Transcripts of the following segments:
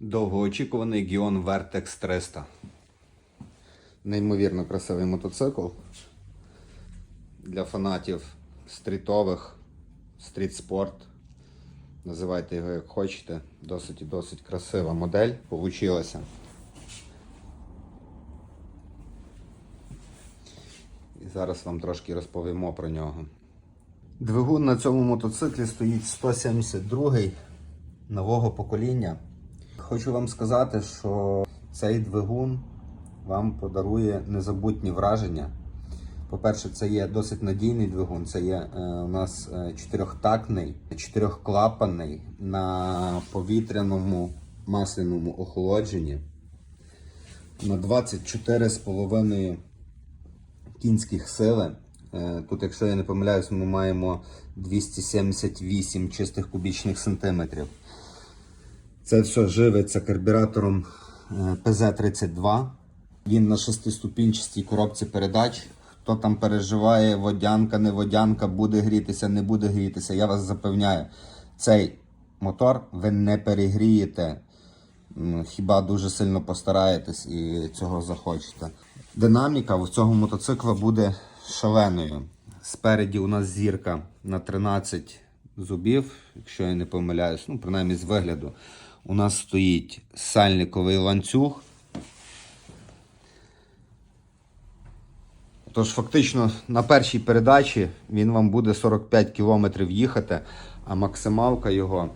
Довгоочікуваний Гіон Vertex 300. Неймовірно красивий мотоцикл для фанатів стрітових, стріт-спорт. Називайте його як хочете. Досить і досить красива модель получилася. І зараз вам трошки розповімо про нього. Двигун на цьому мотоциклі стоїть 172 нового покоління. Хочу вам сказати, що цей двигун вам подарує незабутні враження. По-перше, це є досить надійний двигун. Це є е, у нас е, чотирьохтактний, чотирьохклапанний на повітряному масляному охолодженні. На 24,5 кінських сили. Е, Тут, якщо я не помиляюсь, ми маємо 278 чистих кубічних сантиметрів. Це все живиться карбюратором е, ПЗ-32. Він на шестиступінчастій коробці передач. Хто там переживає, водянка, не водянка, буде грітися, не буде грітися. Я вас запевняю, цей мотор ви не перегрієте. Хіба дуже сильно постараєтесь і цього захочете. Динаміка у цього мотоцикла буде шаленою. Спереді у нас зірка на 13 зубів, якщо я не помиляюсь, ну, принаймні з вигляду. У нас стоїть сальниковий ланцюг. Тож, фактично, на першій передачі він вам буде 45 км їхати, а максималка його,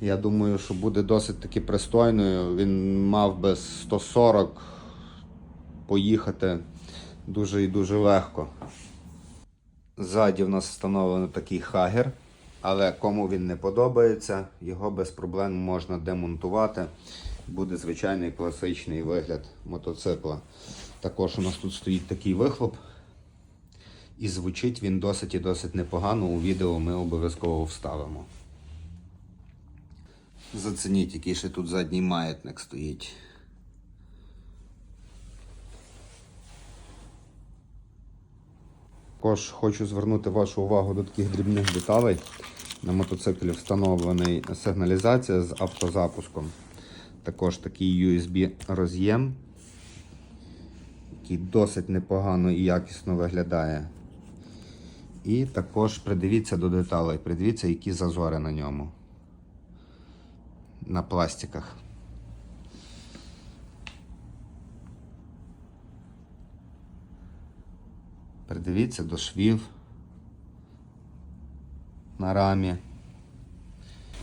я думаю, що буде досить таки пристойною. Він мав би 140 поїхати дуже і дуже легко. Ззаді в нас встановлений такий хагер, але кому він не подобається, його без проблем можна демонтувати. Буде звичайний класичний вигляд мотоцикла. Також у нас тут стоїть такий вихлоп. І звучить він досить і досить непогано. У відео ми обов'язково вставимо. Зацініть, який ще тут задній маятник стоїть. Також хочу звернути вашу увагу до таких дрібних деталей. На мотоциклі встановлений сигналізація з автозапуском. Також такий USB роз'єм, який досить непогано і якісно виглядає. І також придивіться до деталей, придивіться, які зазори на ньому. На пластиках. Придивіться до швів на рамі.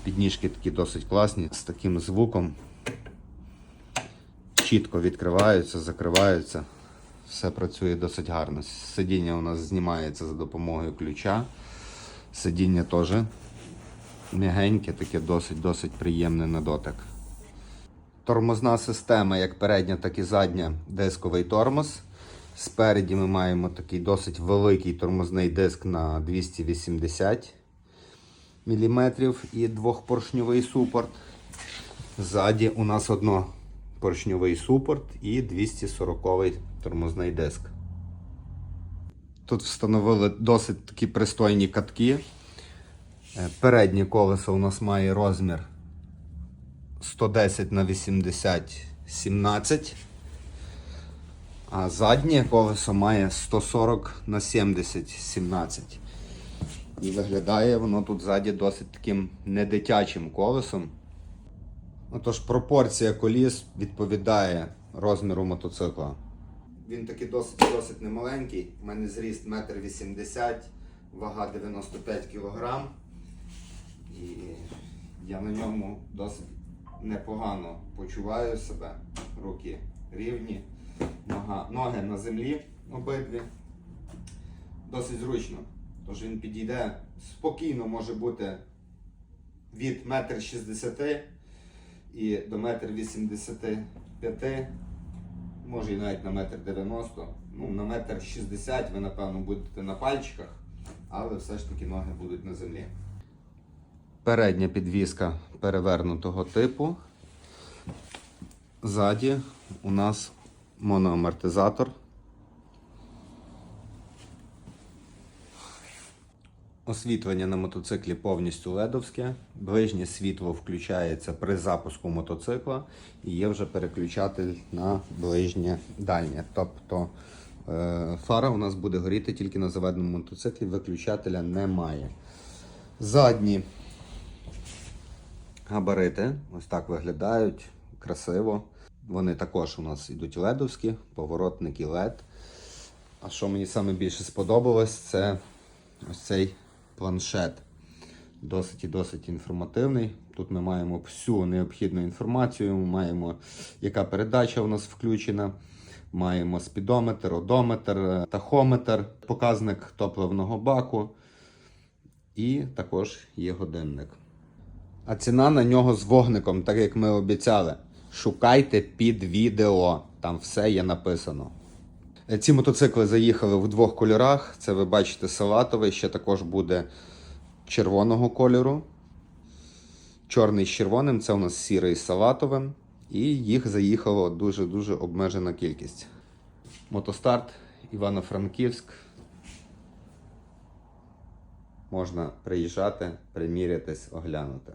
Підніжки такі досить класні, з таким звуком. Чітко відкриваються, закриваються. Все працює досить гарно. Сидіння у нас знімається за допомогою ключа. Сидіння теж м'ягеньке, таке досить-досить приємне на дотик. Тормозна система, як передня, так і задня, дисковий тормоз. Спереді ми маємо такий досить великий тормозний диск на 280 мм і двохпоршньовий супорт. Ззаді у нас однопоршньовий супорт і 240 тормозний диск. Тут встановили досить такі пристойні катки. Е, Переднє колесо у нас має розмір 110 на 80 17. А заднє колесо має 140 на 70 17. І виглядає воно тут ззаді досить таким недитячим колесом. Отож, пропорція коліс відповідає розміру мотоцикла. Він такий досить досить немаленький. У мене зріст 1,80 м, вага 95 кг. І я на ньому досить непогано почуваю себе. Руки рівні, нога, ноги на землі обидві. Досить зручно. Тож він підійде спокійно може бути від 1,60 м і до 1,85 м, може і навіть на 1,90 м. Ну, на 1,60 м ви, напевно, будете на пальчиках, але все ж таки ноги будуть на землі. Передня підвіска перевернутого типу. Ззаді у нас моноамортизатор. Освітлення на мотоциклі повністю ледовське. Ближнє світло включається при запуску мотоцикла і є вже переключатель на ближнє дальнє. Тобто е, фара у нас буде горіти тільки на заведеному мотоциклі, виключателя немає. Задні габарити ось так виглядають красиво. Вони також у нас йдуть ледовські, поворотники LED. А що мені саме більше сподобалось, це ось цей планшет. Досить і досить інформативний. Тут ми маємо всю необхідну інформацію, маємо, яка передача у нас включена. Маємо спідометр, одометр, тахометр, показник топливного баку. І також є годинник. А ціна на нього з вогником, так як ми обіцяли. Шукайте під відео, там все є написано. Е, Ці мотоцикли заїхали в двох кольорах. Це ви бачите салатовий, ще також буде червоного кольору. Чорний з червоним, це у нас сірий з салатовим. І їх заїхало дуже-дуже обмежена кількість. Мотостарт Івано-Франківськ. Можна приїжджати, примірятись, оглянути.